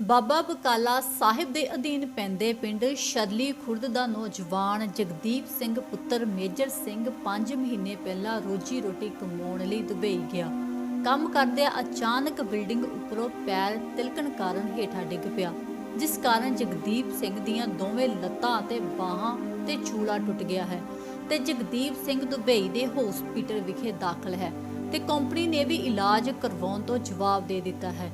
ਬਾਬਾ ਬਕਾਲਾ ਸਾਹਿਬ ਦੇ ਅਧੀਨ ਪੈਂਦੇ ਪਿੰਡ ਸ਼ਰਲੀ ਖੁਰਦ ਦਾ ਨੌਜਵਾਨ ਜਗਦੀਪ ਸਿੰਘ ਪੁੱਤਰ ਮੇਜਰ ਸਿੰਘ 5 ਮਹੀਨੇ ਪਹਿਲਾਂ ਰੋਜੀ ਰੋਟੀ ਕਮਾਉਣ ਲਈ ਦੁਬਈ ਗਿਆ। ਕੰਮ ਕਰਦਿਆਂ ਅਚਾਨਕ ਬਿਲਡਿੰਗ ਉੱਪਰੋਂ ਪੈਰ ਤਿਲਕਣ ਕਾਰਨ ਹੇਠਾਂ ਡਿੱਗ ਪਿਆ, ਜਿਸ ਕਾਰਨ ਜਗਦੀਪ ਸਿੰਘ ਦੀਆਂ ਦੋਵੇਂ ਲੱਤਾਂ ਅਤੇ ਬਾਹਾਂ ਤੇ ਛੂਲਾ ਟੁੱਟ ਗਿਆ ਹੈ ਤੇ ਜਗਦੀਪ ਸਿੰਘ ਦੁਬਈ ਦੇ ਹਸਪੀਟਲ ਵਿਖੇ ਦਾਖਲ ਹੈ ਤੇ ਕੰਪਨੀ ਨੇ ਵੀ ਇਲਾਜ ਕਰਵਾਉਣ ਤੋਂ ਜਵਾਬ ਦੇ ਦਿੱਤਾ ਹੈ।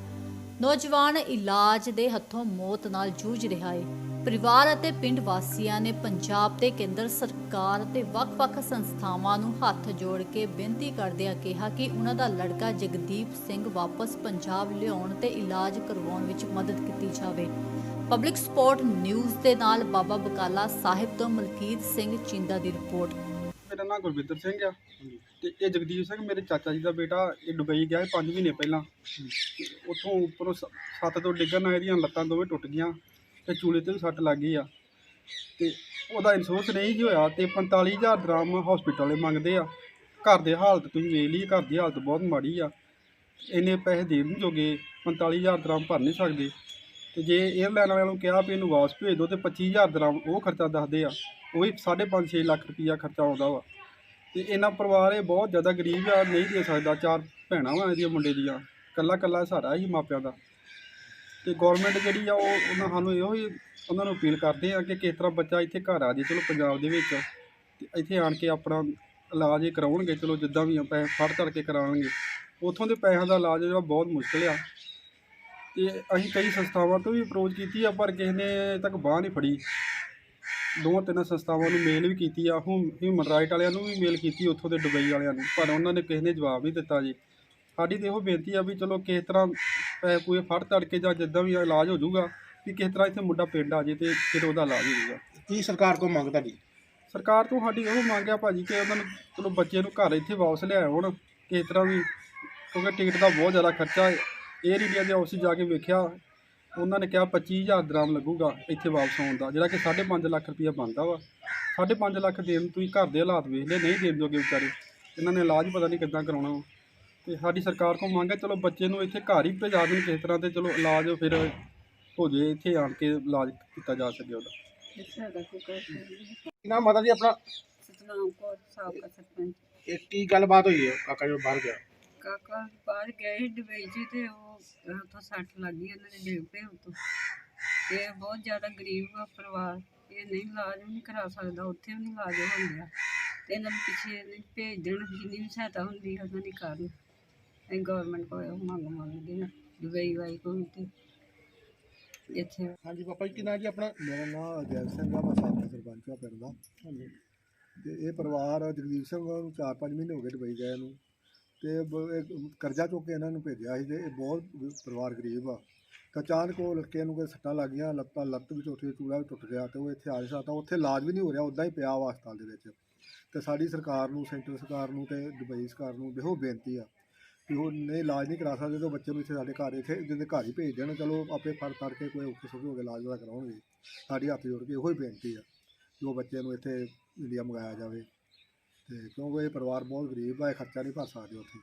ਨੌਜਵਾਨ ਇਲਾਜ ਦੇ ਹੱਥੋਂ ਮੌਤ ਨਾਲ ਜੂਝ ਰਿਹਾ ਹੈ ਪਰਿਵਾਰ ਅਤੇ ਪਿੰਡ ਵਾਸੀਆਂ ਨੇ ਪੰਜਾਬ ਤੇ ਕੇਂਦਰ ਸਰਕਾਰ ਤੇ ਵੱਖ-ਵੱਖ ਸੰਸਥਾਵਾਂ ਨੂੰ ਹੱਥ ਜੋੜ ਕੇ ਬੇਨਤੀ ਕਰਦਿਆਂ ਕਿਹਾ ਕਿ ਉਹਨਾਂ ਦਾ ਲੜਕਾ ਜਗਦੀਪ ਸਿੰਘ ਵਾਪਸ ਪੰਜਾਬ ਲਿਆਉਣ ਤੇ ਇਲਾਜ ਕਰਵਾਉਣ ਵਿੱਚ ਮਦਦ ਕੀਤੀ ਜਾਵੇ। ਪਬਲਿਕ ਸਪੋਰਟ ਨਿਊਜ਼ ਦੇ ਨਾਲ ਬਾਬਾ ਬਕਾਲਾ ਸਾਹਿਬ ਤੋਂ ਮਲਕੀਤ ਸਿੰਘ ਚਿੰਦਾ ਦੀ ਰਿਪੋਰਟ। ਮੇਰਾ ਨਾਮ ਗੁਰਵਿੰਦਰ ਸਿੰਘ ਆ। ਤੇ ਇਹ ਜਗਦੀਪ ਸਿੰਘ ਮੇਰੇ ਚਾਚਾ ਜੀ ਦਾ ਬੇਟਾ ਇਹ ਦੁਬਈ ਗਿਆ 5 ਮਹੀਨੇ ਪਹਿਲਾਂ। ਤੇ ਉੱਥੋਂ ਉੱਪਰੋਂ ਸ- ਛੱਤ ਤੋਂ ਡਿੱਗਣ ਨਾਲ ਇਹਦੀਆਂ ਲੱਤਾਂ ਦੋਵੇਂ ਟੁੱਟ ਗਈਆਂ ਤੇ ਚੂਲੇ ਤੇ ਵੀ ਸੱਟ ਲੱਗ ਗਈ ਆ। ਤੇ ਉਹਦਾ ਇੰਸ਼ੋਰੈਂਸ ਨਹੀਂ ਜੀ ਹੋਇਆ ਤੇ 45000 ਦਰਾਮ ਹਸਪੀਟਲ ਵਾਲੇ ਮੰਗਦੇ ਆ। ਘਰ ਦੇ ਹਾਲਤ ਤੁਸੀਂ ਵੇਖ ਲਈ ਘਰ ਦੀ ਹਾਲਤ ਬਹੁਤ ਮਾੜੀ ਆ। ਇੰਨੇ ਪੈਸੇ ਦੇ ਨਹੀਂ ਜੋਗੇ 45000 ਦਰਾਮ ਭਰ ਨਹੀਂ ਸਕਦੇ। ਤੇ ਜੇ 에ਅਰਲਾਈਨ ਵਾਲਿਆਂ ਨੂੰ ਕਿਹਾ ਵੀ ਇਹਨੂੰ ਵਾਪਸ ਭੇਜ ਦਿਓ ਤੇ 25000 ਦਰਾਮ ਉਹ ਖਰਚਾ ਦੱਸਦੇ ਆ। ਉਹ ਵੀ 5.5 6 ਲੱਖ ਰੁਪਈਆ ਖਰਚਾ ਆਉਂਦਾ ਵਾ। ਤੇ ਇਹਨਾਂ ਪਰਿਵਾਰ ਇਹ ਬਹੁਤ ਜ਼ਿਆਦਾ ਗਰੀਬ ਆ, ਨਹੀਂ ਦੇ ਸਕਦਾ। ਚਾਰ ਭੈਣਾਂ ਵਾ ਇਹਦੀਆਂ, ਮੁੰਡੇ ਦੀਆਂ। ਕੱਲਾ ਕੱਲਾ ਸਹਾਰਾ ਹੀ ਮਾਪਿਆਂ ਦਾ। ਤੇ ਗਵਰਨਮੈਂਟ ਜਿਹੜੀ ਆ, ਉਹ ਉਹਨਾਂ ਸਾਨੂੰ ਇਹੋ ਹੀ ਉਹਨਾਂ ਨੂੰ ਅਪੀਲ ਕਰਦੇ ਆ ਕਿ ਕਿਸ ਤਰ੍ਹਾਂ ਬੱਚਾ ਇੱਥੇ ਘਰ ਆ ਜੇ, ਚਲੋ ਪੰਜਾਬ ਦੇ ਵਿੱਚ। ਤੇ ਇੱਥੇ ਆਣ ਕੇ ਆਪਣਾ ਇਲਾਜ ਇਹ ਕਰਾਉਣਗੇ, ਚਲੋ ਜਿੱਦਾਂ ਵੀ ਆ ਪੈਸੇ ਫੜ ਤੜ ਕੇ ਕਰਾਉਣਗੇ। ਉੱਥੋਂ ਦੇ ਪੈਸਿਆਂ ਦਾ ਇਲਾਜ ਜਿਹੜਾ ਬਹੁਤ ਮੁਸ਼ਕਲ ਆ। ਤੇ ਅਸੀਂ ਕਈ ਸੰਸਥਾਵਾਂ ਤੋਂ ਵੀ ਅਪਰੋਚ ਕੀਤੀ ਆ, ਪਰ ਕਿਸੇ ਨੇ ਤੱਕ ਬਾਹ ਨਹੀਂ ਫੜੀ। ਦੋ ਤਿੰਨ ਸੰਸਥਾਵਾਂ ਨੂੰ ਮੇਲ ਵੀ ਕੀਤੀ ਆ ਹਿਊਮਨ ਰਾਈਟ ਵਾਲਿਆਂ ਨੂੰ ਵੀ ਮੇਲ ਕੀਤੀ ਉੱਥੋਂ ਦੇ ਦੁਬਈ ਵਾਲਿਆਂ ਨੂੰ। ਪਰ ਉਹਨਾਂ ਨੇ ਕਿਸੇ ਨੇ ਜਵਾਬ ਨਹੀਂ ਦਿੱਤਾ ਜੀ। ਸਾਡੀ ਤੇ ਇਹੋ ਬੇਨਤੀ ਆ ਵੀ ਚਲੋ ਕਿਸ ਤਰ੍ਹਾਂ ਪੈਸੇ ਪੂਏ ਫੜ ਤੜ ਕੇ ਜਾਂ ਜਿੱਦਾਂ ਵੀ ਇਲਾਜ ਹੋ ਜਾਊਗਾ ਵੀ ਕਿਸ ਤਰ੍ਹਾਂ ਇੱਥੇ ਮੁੰਡਾ ਪਿੰਡ ਆ ਜੇ ਤੇ ਫਿਰ ਉਹਦਾ ਇਲਾਜ ਹੋ ਜਾਊਗਾ। ਕੀ ਸਰਕਾਰ ਕੋਲ ਮੰਗ ਤੁਹਾਡੀ? ਸਰਕਾਰ ਤੋਂ ਸਾਡੀ ਇਹੋ ਮੰਗ ਆ ਭਾਜੀ ਕਿ ਉਹਨਾਂ ਨੂੰ ਚਲੋ ਬੱਚੇ ਨੂੰ ਘਰ ਇੱਥੇ ਵਾਪਸ ਲਿਆਏ ਹੋਣ ਕਿਸ ਤਰ੍ਹਾਂ ਵੀ ਕਿਉਂਕਿ ਟਿਕਟ ਦਾ ਬਹੁਤ ਜ਼ਿਆਦਾ ਖਰਚਾ 에ਅਰ ਇੰਡੀਆ ਦੇ ਆਫਿਸ ਜਾ ਕੇ ਵੇਖਿਆ ਉਹਨਾਂ ਨੇ ਕਿਹਾ 25000 ਦਰਾਮ ਲੱਗੂਗਾ ਇੱਥੇ ਵਾਪਸ ਆਉਣ ਦਾ ਜਿਹੜਾ ਕਿ 5.5 ਲੱਖ ਰੁਪਈਆ ਬਣਦਾ ਵਾ। 5.5 ਲੱਖ ਦੇਣ ਨੂੰ ਤੁਸੀਂ ਘਰ ਦੇ ਹਾਲਾਤ ਵੇਖ ਲਏ ਨਹੀਂ ਦੇਣ ਜੋਗੇ ਵਿਚਾਰੇ। ਇਹਨਾਂ ਨੇ ਇਲਾਜ ਪਤਾ ਨਹੀਂ ਕਿੱਦਾਂ ਕਰਾਉਣਾ ਵਾ। ਤੇ ਸਾਡੀ ਸਰਕਾਰ ਕੋਲ ਮੰਗ ਹੈ ਚਲੋ ਬੱਚੇ ਨੂੰ ਇੱਥੇ ਘਰ ਹੀ ਭੇਜਾ ਦੇਣ ਕਿਸੇ ਤਰ੍ਹਾਂ ਤੇ ਚਲੋ ਇਲਾਜ ਫਿਰ ਹੋ ਜੇ ਇੱਥੇ ਆਣ ਕੇ ਇਲਾਜ ਕੀਤਾ ਜਾ ਸਕੇ ਉਹਦਾ। ਨਾਮ ਮਾਤਾ ਜੀ ਆਪਣਾ? ਸਤਨਾਮ ਕੌਰ ਸਾਬਕਾ ਸਰਪੰਚ। ਇਹ ਕੀ ਗੱਲਬਾਤ ਹੋਈ ਹੈ? ਕਾਕਾ ਜੋ ਬਾਹਰ ਗਿਆ। ਕਾਕਾ ਬਾਹਰ ਗਏ ਸੀ ਦੁਬਈ 'ਚ ਤੇ ਉਹ ਉੱਥੋਂ ਸੱਟ ਲੱਗ ਗਈ ਉਹਨਾਂ ਦੇ ਡਿੱਗ ਪਏ ਉੱਤੋਂ ਤੇ ਇਹ ਬਹੁਤ ਜ਼ਿਆਦਾ ਗਰੀਬ ਆ ਪਰਿਵਾਰ ਇਹ ਨਹੀਂ ਇਲਾਜ ਵੀ ਨਹੀਂ ਕਰਾ ਸਕਦਾ ਉੱਥੇ ਵੀ ਨਹੀਂ ਇਲਾਜ ਹੁੰਦਾ ਤੇ ਇਹਨਾਂ ਨੂੰ ਪਿੱਛੇ ਨਹੀਂ ਭੇਜ ਦੇਣ ਜਿੰਨੀ ਵੀ ਸਹਾਇਤਾ ਹੁੰਦੀ ਹੈ ਉਹਨਾਂ ਦੀ ਕਰਨ। ਅਸੀਂ ਗਵਰਨਮੈਂਟ ਕੋਲ ਮੰਗ ਮੰਗਦੇ ਹਾਂ ਦੁਬਈ ਵਾਈ ਕੋਲ ਤੇ। ਇੱਥੇ ਹਾਂਜੀ ਪਾਪਾ ਜੀ ਕੀ ਨਾਮ ਜੀ ਆਪਣਾ? ਮੇਰਾ ਨਾਮ ਅਜੈ ਸਿੰਘ ਆ ਮੈਂ ਸਾਬਕਾ ਸਰਪੰਚ ਆ ਪਿੰਡ ਦਾ। ਹਾਂਜੀ। ਤੇ ਇਹ ਪਰਿਵਾਰ ਜਗਦੀਪ ਸਿੰਘ ਨੂੰ 4-5 ਮਹੀਨੇ ਹੋ ਗਏ ਦੁਬਈ ਗਏ ਨੂੰ। ਤੇ ਬ- ਇਹ ਕਰਜ਼ਾ ਚੁੱਕ ਕੇ ਇਹਨਾਂ ਨੂੰ ਭੇਜਿਆ ਸੀ ਤੇ ਇਹ ਬਹੁਤ ਗ- ਪਰਿਵਾਰ ਗਰੀਬ ਆ। ਤਾਂ ਅਚਾਨਕ ਉਹ ਲੜਕੇ ਨੂੰ ਕੋਈ ਸੱਟਾਂ ਲੱਗ ਗਈਆਂ ਲੱਤਾਂ, ਲੱਤ ਵੀ ਟੁੱਟ ਗਈ ਚੂੜਾ ਵੀ ਟੁੱਟ ਗਿਆ ਤੇ ਉਹ ਇੱਥੇ ਆ ਨਹੀਂ ਸਕਦਾ ਉੱਥੇ ਇਲਾਜ ਵੀ ਨਹੀਂ ਹੋ ਰਿਹਾ ਉੱਦਾਂ ਹੀ ਪਿਆ ਵਾ ਹਸਪਤਾਲ ਦੇ ਵਿੱਚ। ਤੇ ਸਾਡੀ ਸਰਕਾਰ ਨੂੰ, ਸੈਂਟਰ ਸਰਕਾਰ ਨੂੰ ਤੇ ਦੁਬਈ ਸਰਕਾਰ ਨੂੰ ਇਹੋ ਬੇਨਤੀ ਆ ਕਿ ਉਹ ਨਹੀਂ, ਇਲਾਜ ਨਹੀਂ ਕਰਾ ਸਕਦੇ ਤਾਂ ਬੱਚੇ ਨੂੰ ਇੱਥੇ ਸਾਡੇ ਘਰ, ਇੱਥੇ ਜਿਹਦੇ ਘਰ ਹੀ ਭੇਜ ਦੇਣ। ਚਲੋ, ਆਪੇ ਫੜ ਫੜ ਕੇ ਕੋਈ ਔਖੇ ਸੌਖੇ ਹੋ ਕੇ ਇਲਾਜ ਦਾ ਕਰਾਉਣਗੇ। ਸਾਡੀ ਹੱਥ ਜੋੜ ਕੇ ਇਹੋ ਹੀ ਬੇਨਤੀ ਆ ਕਿ ਉਹ ਬੱਚੇ ਨੂੰ ਇੱਥੇ ਇੰਡੀਆ ਮੰਗਾਇਆ ਜਾਵੇ। ਤੇ ਕਿਉਂਕਿ ਇਹ ਪਰਿਵਾਰ ਬਹੁਤ ਗਰੀਬ ਆ ਇਹ ਖਰਚਾ ਨਹੀਂ ਭਰ ਸਕਦੇ ਉੱਥੇ।